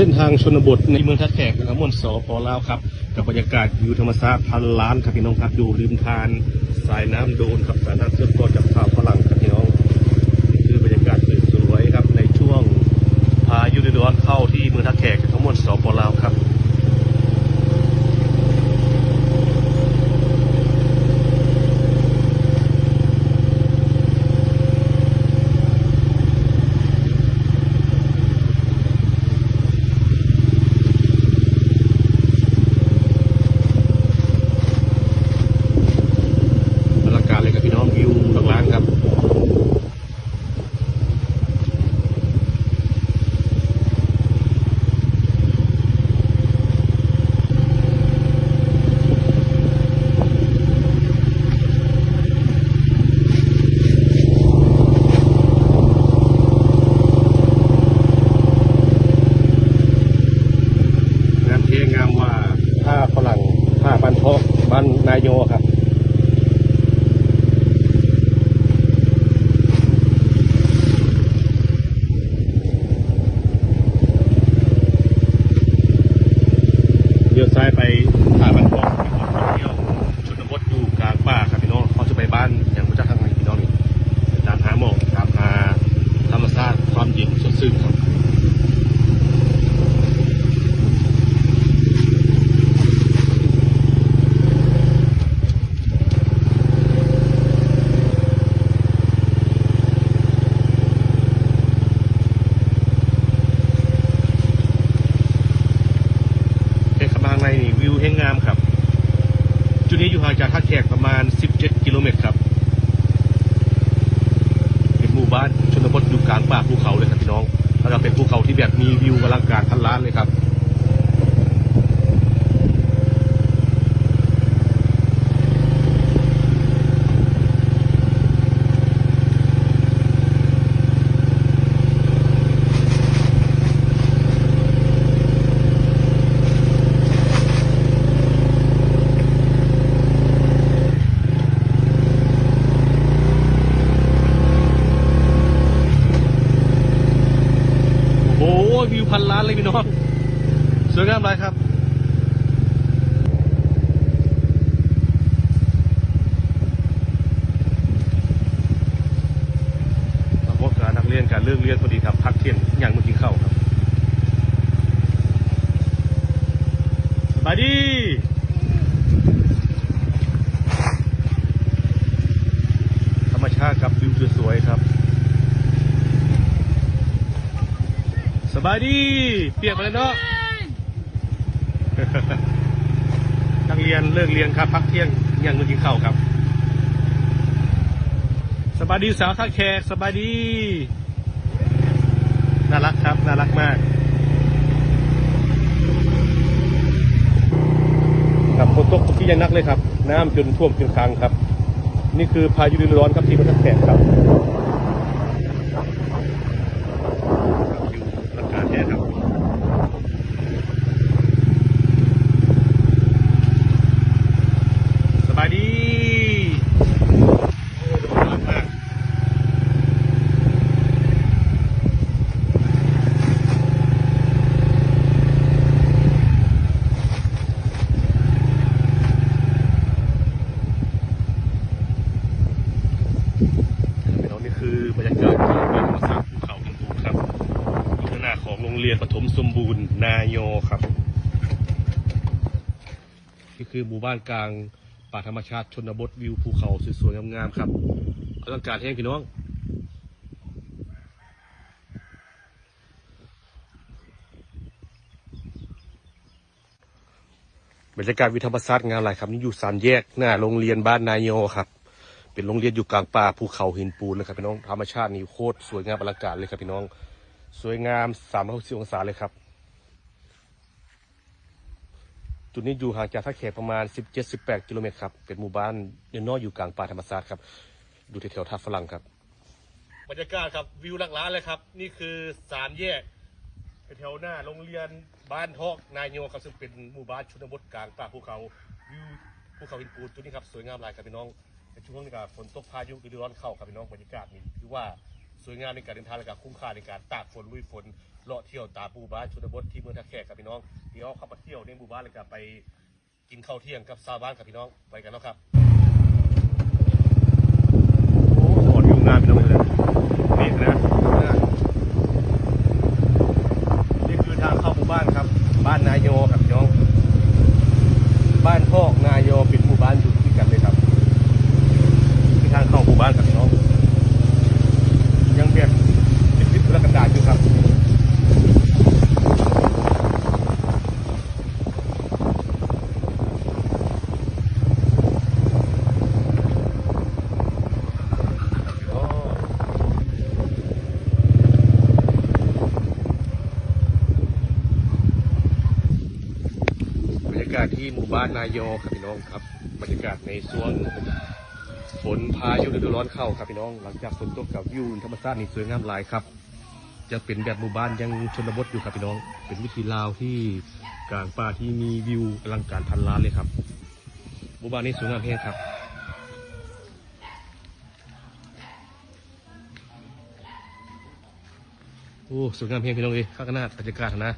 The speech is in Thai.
เส้นทางชนบทในเมืองทัดแขกนะครับมวลสอพอลาวครับ กับบรรยากาศวิวธรรมชาติพันล้านครับพี่น้องครับดูริมทาน สายน้ำโดนครับสายน้ำเชื่อมต่อจากท่าฝรั่งครับพี่น้องนี่คือบรรยากาศสวยๆครับในช่วงพายุฤดูร้อนเข้าที่เมืองท่าแขกทั้งมวลสอพอลาวครับ บรรยากาศเลยครับพี่น้องวิวหลังร้านครับ งานเทงามว่าท่าฝรั่งท่าบ้านทอก บ้านนายโยครับ เลี้ยวซ้ายไปผ่านบ้านทองไปเที่ยวชนบทอยู่กลางป่าครับพี่น้องเขาจะไปบ้านอย่างพระเจ้าทางไหนพี่น้องนี่ตามหาหมอกตามหาธรรมชาติความเย็นสดชื่นครับ เทศบาลในนี่วิวแห่ งงามครับ จุดนี้อยู่ห่างจากท่าแขกประมาณ 17 กิโลเมตรครับ เป็นหมู่บ้านชนบทอยู่กลางป่าภูเขาเลยครับพี่น้องแล้วก็เป็นภูเขาที่แบบมีวิวอลังการพันล้านเลยครับ วิวพันล้านเลยพี่น้อง สวยงามเลยครับพบกับนักเรียนการเรื่องเรียนพอดีครับพักเที่ยงอย่างเมื่อกี้เข้าครับสบายดี ธรรมชาติครับวิวสวยๆครับ ส บายดี เปียกมาแล้วเนาะ นักเรียนเลิกเรียนครับ พักเที่ยงยังมือกี้เข้าวครับ สบายดีสาวท่าแขกสบายดี น่ารักครับ น่ารักมากครับฝนตกตกที่ยังนักเลยครับ น้ำจนท่วมจนคลังครับ นี่คือพายุฤดูร้อนครับที่มันทักแขกครับอยู่อากาศแย่ครับ สบายดีโอ้ดูน่ารักมากพี่น้องนี่คือบรรยากาศที่เป็นธรรมชาติภูเขาหินปูนครับอยู่ข้างหน้าของโรงเรียนปฐมสมบูรณ์ นายโยครับนี่คือหมู่บ้านกลางป่าธรรมชาติชนบทวิวภูเขาสวยๆงามๆครับ ลังการแห้งพี่น้องบรรยากาศวิธรรมศาสตร์งามหลายครับ นี่อยู่สามแยกหน้าโรงเรียนบ้านนายโยครับ เป็นโรงเรียนอยู่กลางป่าภูเขาหินปูนเลยครับพี่น้องธรรมชาตินี่โคตรสวยงามอลังการเลยครับพี่น้อง สวยงามสามร้อยหกสิบองศาเลยครับ จุดนี้อยู่ห่างจากท่าแขกประมาณ17-18กิโลเมตรครับเป็นหมู่บ้านเนน้อยอยู่กลางป่าธรรมชาสติครับ ดูแถวๆท่าฝรั่งครับ บรรยากาศครับวิวหลักล้านเลยครับ นี่คือสามแยกแถวหน้าโรงเรียนบ้านทอกนายโยครับซึ่งเป็นหมู่บ้านชนบทกลางป่าภูเขาวิวภูเขาหินปูนจุดนี้ครับสวยงามหลายครับพี่น้องในช่วงนี้ครับฝนตกพายุฤดูร้อนเข้าครับพี่น้องบรรยากาศนี่คือว่าสวยงามในการเดินทางและการคุ้มค่าในการตากฝนลุยฝนเลาะเที่ยวตามหมู่บ้านชนบทที่เมืองท่าแขกครับพี่น้องเดี๋ยวเข้ามาเที่ยวในหมู่บ้านเลยครับไปกินข้าวเที่ยงกับชาวบ้านครับพี่น้องไปกันแล้วครับโอ้สอนอยู่งานพี่น้องเลย นี่นะนี่คือทางเข้าหมู่บ้านครับ บ้านนายโยครับพี่น้อง บ้านพอกนายโยเป็นหมู่บ้านอยู่ที่กันเลยครับ ที่ทางเข้าหมู่บ้านครับพี่น้อง ยังแบบติดติดธุรกันดารอยู่ครับ อ๋อบรรยาศที่หมู่บ้านนายโยครับพี่น้องครับบรรยากาศในช่วงฝนพายุฤดูร้อนเข้าครับพี่น้อง หลังจากฝนตกกับวิวธรรมชาตินี่สวยงามหลายครับยังเป็นแบบหมู่บ้านยังชนบทอยู่ครับพี่น้อง เป็นวิถีลาวที่กลางป่าที่มีวิวอลังการพันล้านเลยครับ หมู่บ้านนี้สวยงามแห้งครับโอ้สวยงามเพียงพี่น้องเอ้ยข้างหน้าบรรยากาศนะ